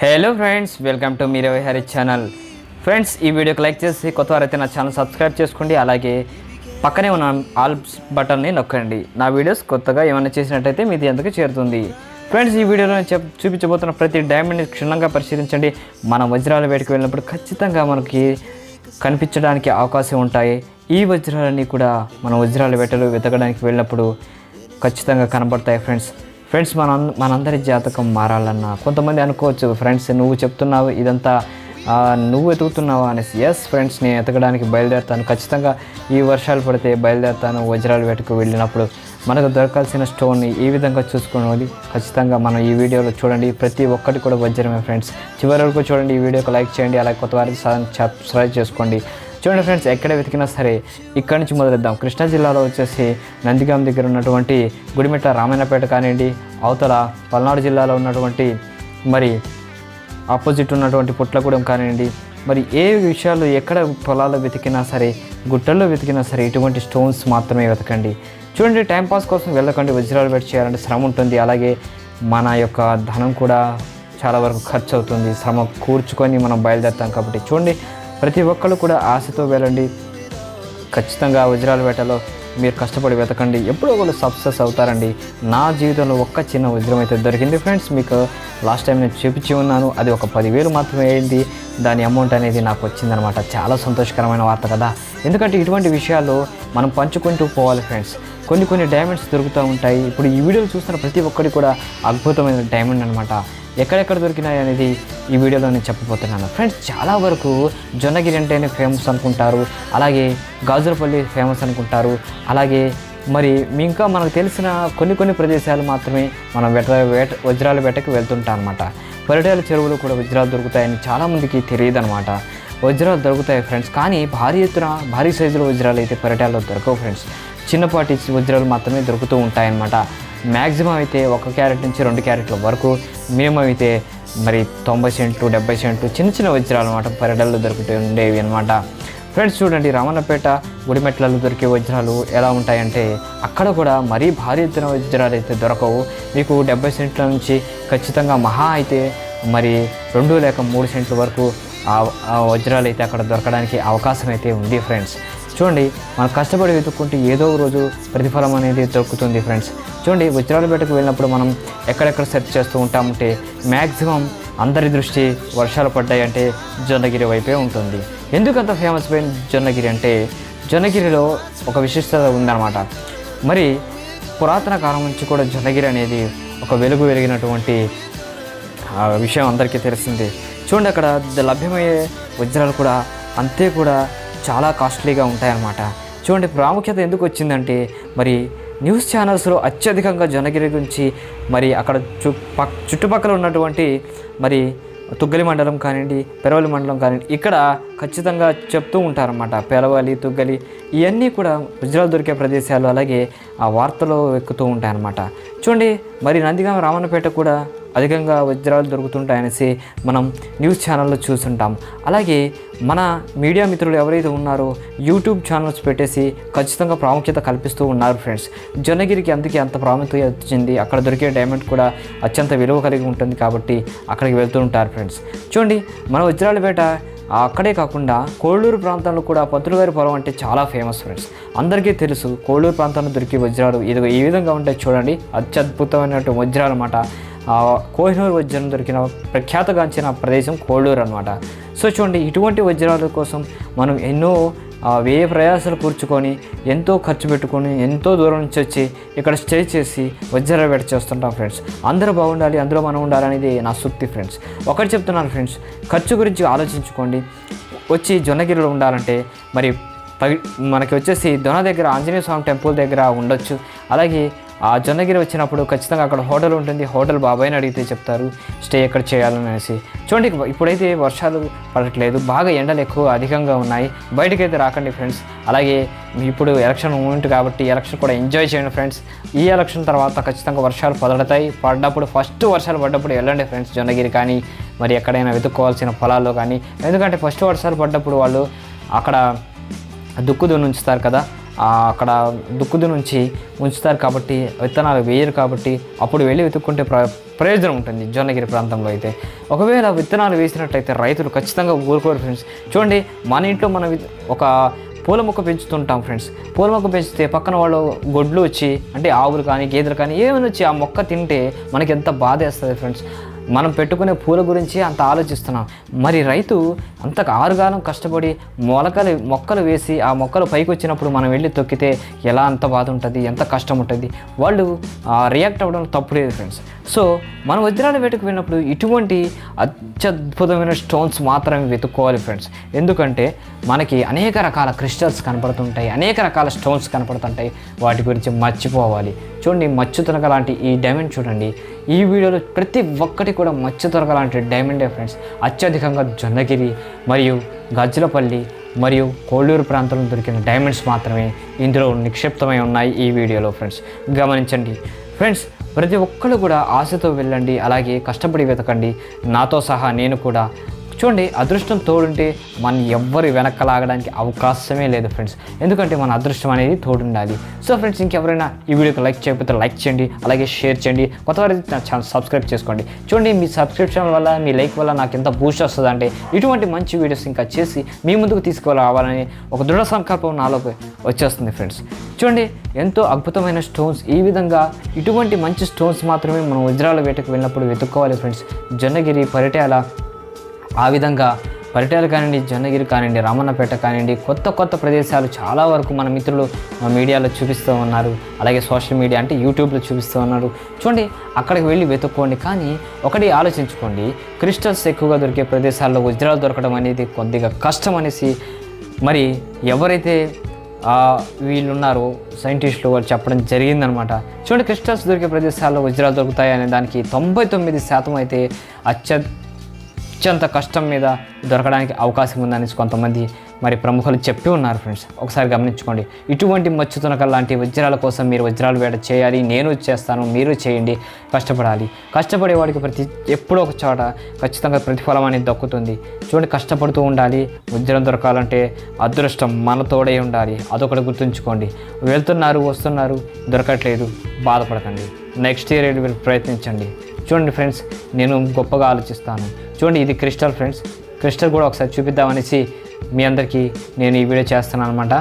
Hello friends welcome to మీరే Hari channel. Friends ఈ వీడియోకి లైక్ చేసి కొత్త వారైతే నా ఛానల్ సబ్స్క్రైబ్ చేసుకోండి అలాగే పక్కనే ఉన్న ఆల్ బటన్ని నొక్కండి. నా వీడియోస్ కొత్తగా ఏమైనా చేసినట్టయితే మీది ఎందుకు చేరుతుంది? ఫ్రెండ్స్ ఈ వీడియోలో చెప్ చూపించబోతున్న ప్రతి డైమండ్ని క్షుణ్ణంగా పరిశీలించండి. మనం వజ్రాల వేడికి వెళ్ళినప్పుడు ఖచ్చితంగా మనకి కనిపించడానికి అవకాశం ఉంటాయి. ఈ వజ్రాలన్నీ కూడా మనం వజ్రాల వేటలు వెతకడానికి వెళ్ళినప్పుడు ఖచ్చితంగా కనబడతాయి ఫ్రెండ్స్. ఫ్రెండ్స్ మన మనందరి జాతకం మారాలన్నా కొంతమంది అనుకోవచ్చు ఫ్రెండ్స్ నువ్వు చెప్తున్నావు ఇదంతా నువ్వు ఎతుకుతున్నావా? అనేసి. ఎస్ ఫ్రెండ్స్ నేను ఎతకడానికి బయలుదేరుతాను. ఖచ్చితంగా ఈ వర్షాలు పడితే బయలుదేరుతాను వజ్రాల వేటకు వెళ్ళినప్పుడు మనకు దొరకాల్సిన స్టోన్ని ఈ విధంగా చూసుకునేది ఖచ్చితంగా మనం ఈ వీడియోలో చూడండి. ప్రతి ఒక్కటి కూడా వజ్రమే ఫ్రెండ్స్ చివరి వరకు చూడండి. ఈ వీడియోకి లైక్ చేయండి. అలాగే కొత్త వారికి సబ్స్క్రైబ్ చేసుకోండి. చూడండి ఫ్రెండ్స్ ఎక్కడ వెతికినా సరే ఇక్కడ నుంచి మొదలెద్దాం. కృష్ణా జిల్లాలో వచ్చేసి నందిగాం దగ్గర ఉన్నటువంటి గుడిమెట్ల రామాయణపేట కానివ్వండి అవతల పల్నాడు జిల్లాలో ఉన్నటువంటి మరి ఆపోజిట్ ఉన్నటువంటి పుట్లగూడెం కానివ్వండి మరి ఏ విషయాలు ఎక్కడ పొలాల్లో వెతికినా సరే గుట్టల్లో వెతికినా సరే ఇటువంటి స్టోన్స్ మాత్రమే వెతకండి. చూడండి టైంపాస్ కోసం వెళ్ళకండి వజ్రాలు పెట్టి చేయాలంటే శ్రమ ఉంటుంది. అలాగే మన యొక్క ధనం కూడా చాలా వరకు ఖర్చు అవుతుంది శ్రమ కూర్చుకొని మనం బయలుదేరుతాం కాబట్టి చూడండి ప్రతి ఒక్కళ్ళు కూడా ఆశతో వెళ్ళండి. ఖచ్చితంగా వజ్రాల వేటలో మీరు కష్టపడి వెతకండి. ఎప్పుడో ఒకళ్ళు సక్సెస్ అవుతారండి. నా జీవితంలో ఒక్క చిన్న వజ్రం అయితే దొరికింది ఫ్రెండ్స్. మీకు లాస్ట్ టైం నేను చూపించి ఉన్నాను. అది ఒక పదివేలు మాత్రమే అయింది. దాని అమౌంట్ అనేది నాకు వచ్చిందనమాట. చాలా సంతోషకరమైన వార్త కదా. ఎందుకంటే ఇటువంటి విషయాలు మనం పంచుకుంటూ పోవాలి ఫ్రెండ్స్. కొన్ని కొన్ని డైమండ్స్ దొరుకుతూ ఉంటాయి. ఇప్పుడు ఈ వీడియోలు చూస్తున్న ప్రతి ఒక్కటి కూడా అద్భుతమైన డైమండ్ అనమాట. ఎక్కడెక్కడ దొరికినాయి అనేది ఈ వీడియోలో నేను చెప్పబోతున్నాను. ఫ్రెండ్స్ చాలా వరకు జొన్నగిరి అంటేనే ఫేమస్ అనుకుంటారు అలాగే గాజులపల్లి ఫేమస్ అనుకుంటారు అలాగే మరి ఇంకా మనకు తెలిసిన కొన్ని కొన్ని ప్రదేశాలు మాత్రమే మనం వెట వేట వజ్రాల వేటకి వెళ్తుంటాం అనమాట పర్యటన చెరువులు కూడా వజ్రాలు దొరుకుతాయని చాలామందికి తెలియదు అనమాట వజ్రాలు దొరుకుతాయి ఫ్రెండ్స్ కానీ భారీ ఎత్తున భారీ సైజులో వజ్రాలు అయితే పర్యటనలో దొరకవు ఫ్రెండ్స్ చిన్నపాటి వజ్రాలు మాత్రమే దొరుకుతూ ఉంటాయన్నమాట. మ్యాక్సిమం అయితే ఒక క్యారెట్ నుంచి రెండు క్యారెట్ల వరకు మినిమం అయితే మరి తొంభై సెంట్లు డెబ్బై సెంట్లు చిన్న చిన్న వజ్రాలు అనమాట పరిడల్లో దొరుకుతూ ఉండేవి అనమాట ఫ్రెండ్స్ చూడండి రమణపేట గుడిమెట్లలో దొరికే వజ్రాలు ఎలా ఉంటాయంటే అక్కడ కూడా మరీ భారీ ఎత్తున వజ్రాలు అయితే దొరకవు. మీకు డెబ్బై సెంట్ల నుంచి ఖచ్చితంగా మహా అయితే మరి రెండు లేక మూడు సెంట్ల వరకు ఆ వజ్రాలు అయితే అక్కడ దొరకడానికి అవకాశం అయితే ఉంది ఫ్రెండ్స్ చూడండి మనం కష్టపడి వెతుక్కుంటే ఏదో ఒక రోజు ప్రతిఫలం అనేది దొరుకుతుంది ఫ్రెండ్స్. చూడండి వజ్రాల బయటకు వెళ్ళినప్పుడు మనం ఎక్కడెక్కడ సెర్చ్ చేస్తూ ఉంటామంటే మ్యాక్సిమం అందరి దృష్టి వర్షాలు పడ్డాయంటే జొన్నగిరి వైపే ఉంటుంది. ఎందుకంత ఫేమస్ పోయిన జొన్నగిరి అంటే జొన్నగిరిలో ఒక విశిష్టత ఉందన్నమాట. మరి పురాతన కాలం నుంచి కూడా జొన్నగిరి అనేది ఒక వెలుగు వెలిగినటువంటి ఆ విషయం అందరికీ తెలిసిందే. చూడండి అక్కడ లభ్యమయ్యే వజ్రాలు కూడా అంతే కూడా చాలా కాస్ట్లీగా ఉంటాయన్నమాట. చూడండి ప్రాముఖ్యత ఎందుకు వచ్చిందంటే మరి న్యూస్ ఛానల్స్లో అత్యధికంగా జనగిరి గురించి మరి అక్కడ చు పక్ చుట్టుపక్కల ఉన్నటువంటి మరి తుగ్గలి మండలం కానివ్వండి పెరవలి మండలం కానివ్వండి ఇక్కడ ఖచ్చితంగా చెప్తూ ఉంటారన్నమాట. పెరవలి తుగ్గలి ఇవన్నీ కూడా వజ్రాలు దొరికే ప్రదేశాలు అలాగే ఆ వార్తలో ఎక్కుతూ ఉంటాయన్నమాట. చూడండి మరి నందిగామ రామన్నపేట కూడా అధికంగా వజ్రాలు దొరుకుతుంటాయనేసి మనం న్యూస్ ఛానల్లో చూస్తుంటాం. అలాగే మన మీడియా మిత్రులు ఎవరైతే ఉన్నారో యూట్యూబ్ ఛానల్స్ పెట్టేసి ఖచ్చితంగా ప్రాముఖ్యత కల్పిస్తూ ఉన్నారు ఫ్రెండ్స్. జొన్నగిరికి అందుకే అంత ప్రాముఖ్యత వచ్చింది అక్కడ దొరికే డైమండ్ కూడా అత్యంత విలువ కలిగి ఉంటుంది కాబట్టి అక్కడికి వెళ్తూ ఉంటారు ఫ్రెండ్స్. చూడండి మన వజ్రాల పేట అక్కడే కాకుండా కోళ్ళూరు ప్రాంతంలో కూడా పంతులుగారి పొలం అంటే చాలా ఫేమస్ ఫ్రెండ్స్. అందరికీ తెలుసు కోళ్ళూరు ప్రాంతంలో దొరికే వజ్రాలు ఇది ఈ విధంగా ఉంటాయి చూడండి. అత్యద్భుతమైనటువంటి వజ్రాలు అన్నమాట కోహినూరు వజ్రం దొరికిన ప్రఖ్యాతగాంచిన ప్రదేశం కోళ్ళూరు అనమాట సో చూడండి ఇటువంటి వజ్రాల కోసం మనం ఎన్నో వ్యయ ప్రయాసాలు కూర్చుకొని ఎంతో ఖర్చు పెట్టుకొని ఎంతో దూరం నుంచి వచ్చి ఇక్కడ స్టే చేసి వజ్ర వేట చేస్తుంటాం ఫ్రెండ్స్. అందరూ బాగుండాలి అందులో మనం ఉండాలనేది నా సూక్తి ఫ్రెండ్స్. ఒకటి చెప్తున్నాను ఫ్రెండ్స్ ఖర్చు గురించి ఆలోచించుకోండి. వచ్చి జొన్నగిరిలో ఉండాలంటే మరి పగి మనకి వచ్చేసి దొన దగ్గర ఆంజనేయ స్వామి టెంపుల్ దగ్గర ఉండొచ్చు. అలాగే ఆ జొన్నగిరి వచ్చినప్పుడు ఖచ్చితంగా అక్కడ హోటల్ ఉంటుంది. హోటల్ బాబాయ్ని అడిగితే చెప్తారు స్టే ఎక్కడ చేయాలనేసి. చూడండి ఇప్పుడైతే వర్షాలు పడట్లేదు. బాగా ఎండలు ఎక్కువ అధికంగా ఉన్నాయి. బయటకైతే రాకండి ఫ్రెండ్స్. అలాగే ఇప్పుడు ఎలక్షన్ మూమెంట్ కాబట్టి ఎలక్షన్ కూడా ఎంజాయ్ చేయండి ఫ్రెండ్స్. ఈ ఎలక్షన్ తర్వాత ఖచ్చితంగా వర్షాలు పడతాయి పడ్డప్పుడు ఫస్ట్ వర్షాలు పడ్డప్పుడు వెళ్ళండి ఫ్రెండ్స్ జొన్నగిరి కానీ మరి ఎక్కడైనా వెతుక్కోవాల్సిన పొలాల్లో కానీ. ఎందుకంటే ఫస్ట్ వర్షాలు పడ్డప్పుడు వాళ్ళు అక్కడ దుక్కు దున్నుంచుతారు కదా. అక్కడ దుక్కుది నుంచి ఉంచుతారు కాబట్టి విత్తనాలు వేయరు కాబట్టి అప్పుడు వెళ్ళి వెతుక్కుంటే ప్ర ప్రయోజనం ఉంటుంది జొన్నగిరి ప్రాంతంలో అయితే. ఒకవేళ విత్తనాలు వేసినట్లయితే రైతులు ఖచ్చితంగా ఊరుకోరు ఫ్రెండ్స్ చూడండి మన ఇంట్లో మనం ఒక పూల మొక్క పెంచుతుంటాం ఫ్రెండ్స్ పూల మొక్క పెంచితే పక్కన వాళ్ళు గొడ్లు వచ్చి అంటే ఆవులు కానీ గేదెలు కానీ ఏమైనా వచ్చి ఆ మొక్క తింటే మనకి ఎంత బాధ వేస్తుంది ఫ్రెండ్స్ మనం పెట్టుకునే పూల గురించి అంత ఆలోచిస్తున్నాం. మరి రైతు అంత ఆరుగాలం కష్టపడి మొలకలు మొక్కలు వేసి ఆ మొక్కలు పైకి వచ్చినప్పుడు మనం వెళ్ళి తొక్కితే ఎలా అంత బాధ ఉంటుంది ఎంత కష్టం ఉంటుంది వాళ్ళు రియాక్ట్ అవ్వడం తప్పు లేదు ఫ్రెండ్స్ సో మనం వజ్రాల వేటకు వెళ్ళినప్పుడు ఇటువంటి అత్యద్భుతమైన స్టోన్స్ మాత్రమే వెతుక్కోవాలి ఫ్రెండ్స్ ఎందుకంటే మనకి అనేక రకాల క్రిస్టల్స్ కనపడుతుంటాయి అనేక రకాల స్టోన్స్ కనపడుతుంటాయి. వాటి గురించి మర్చిపోవాలి. చూడండి మచ్చుతనక లాంటి ఈ డైమండ్ చూడండి. ఈ వీడియోలో ప్రతి ఒక్కటి కూడా మచ్చ తొనక లాంటి డైమండే ఫ్రెండ్స్ అత్యధికంగా జొన్నగిరి మరియు గజ్జలపల్లి మరియు కోళ్ళూరు ప్రాంతంలో దొరికిన డైమండ్స్ మాత్రమే ఇందులో నిక్షిప్తమై ఉన్నాయి ఈ వీడియోలో ఫ్రెండ్స్ గమనించండి. ఫ్రెండ్స్ ప్రతి ఒక్కరు కూడా ఆశతో వెళ్ళండి అలాగే కష్టపడి వెతకండి. నాతో సహా నేను కూడా చూడండి అదృష్టం తోడుంటే మనం ఎవ్వరు వెనక్కి లాగడానికి అవకాశమే లేదు ఫ్రెండ్స్ ఎందుకంటే మన అదృష్టం అనేది తోడుండాలి. సో ఫ్రెండ్స్ ఇంకెవరైనా ఈ వీడియోకి లైక్ చేయకపోతే లైక్ చేయండి అలాగే షేర్ చేయండి. కొత్త నా ఛానల్ సబ్స్క్రైబ్ చేసుకోండి. చూడండి మీ సబ్స్క్రిప్షన్ వల్ల మీ లైక్ వల్ల నాకు ఎంత బూస్ట్ వస్తుంది అంటే ఇటువంటి మంచి వీడియోస్ ఇంకా చేసి మీ ముందుకు తీసుకురావాలని ఒక దృఢ సంకల్పం నాలోకి వచ్చేస్తుంది ఫ్రెండ్స్ చూడండి ఎంతో అద్భుతమైన స్టోన్స్ ఈ విధంగా ఇటువంటి మంచి స్టోన్స్ మాత్రమే మనం వజ్రాల వేటకు వెళ్ళినప్పుడు వెతుక్కోవాలి ఫ్రెండ్స్ జొన్నగిరి పరిటాల ఆ విధంగా పరిటాలు కానివ్వండి జొన్నగిరి కానివ్వండి రామన్నపేట కానివ్వండి కొత్త కొత్త ప్రదేశాలు చాలా వరకు మన మిత్రులు మా మీడియాలో చూపిస్తూ ఉన్నారు. అలాగే సోషల్ మీడియా అంటే యూట్యూబ్లో చూపిస్తూ ఉన్నారు. చూడండి అక్కడికి వెళ్ళి వెతుక్కోండి. కానీ ఒకటి ఆలోచించుకోండి క్రిస్టల్స్ ఎక్కువగా దొరికే ప్రదేశాల్లో వజ్రాలు దొరకడం అనేది కొద్దిగా కష్టం అనేసి మరి ఎవరైతే ఆ, వీళ్ళు సైంటిస్టులు వాళ్ళు చెప్పడం జరిగిందనమాట. చూడండి క్రిస్టల్స్ దొరికే ప్రదేశాల్లో వజ్రాలు దొరుకుతాయి అనే దానికి తొంభై తొమ్మిది శాతం అయితే అత్య అత్యంత కష్టం మీద దొరకడానికి అవకాశం ఉందనేసి కొంతమంది మరి ప్రముఖులు చెప్పి ఉన్నారు ఫ్రెండ్స్. ఒకసారి గమనించుకోండి. ఇటువంటి మచ్చు తునకలు లాంటి వజ్రాల కోసం మీరు వజ్రాలు వేట చేయాలి నేను చేస్తాను మీరు చేయండి కష్టపడాలి. కష్టపడేవాడికి ప్రతి ఎప్పుడో ఒక చోట ఖచ్చితంగా ప్రతిఫలం అనేది దక్కుతుంది. చూడండి కష్టపడుతూ ఉండాలి. వజ్రం దొరకాలంటే అదృష్టం మన తోడే ఉండాలి. అదొకటి గుర్తుంచుకోండి. వెళ్తున్నారు వస్తున్నారు దొరకట్లేదు బాధపడకండి. నెక్స్ట్ ఇయర్ మీరు ప్రయత్నించండి. చూడండి ఫ్రెండ్స్ నేను గొప్పగా ఆలోచిస్తాను. చూడండి ఇది క్రిస్టల్ ఫ్రెండ్స్. క్రిస్టల్ కూడా ఒకసారి చూపిద్దామనేసి మీ అందరికీ నేను ఈ వీడియో చేస్తున్నాను అనమాట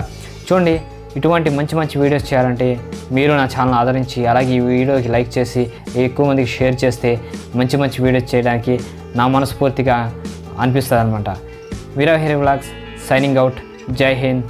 చూడండి ఇటువంటి మంచి మంచి వీడియోస్ చేయాలంటే మీరు నా ఛానల్ ఆదరించి అలాగే ఈ వీడియోకి లైక్ చేసి ఎక్కువ మందికి షేర్ చేస్తే మంచి మంచి వీడియోస్ చేయడానికి నా మనస్ఫూర్తిగా అనిపిస్తుంది అనమాట వీరా హెరీ వ్లాగ్స్ సైనింగ్ అవుట్. జై హింద్.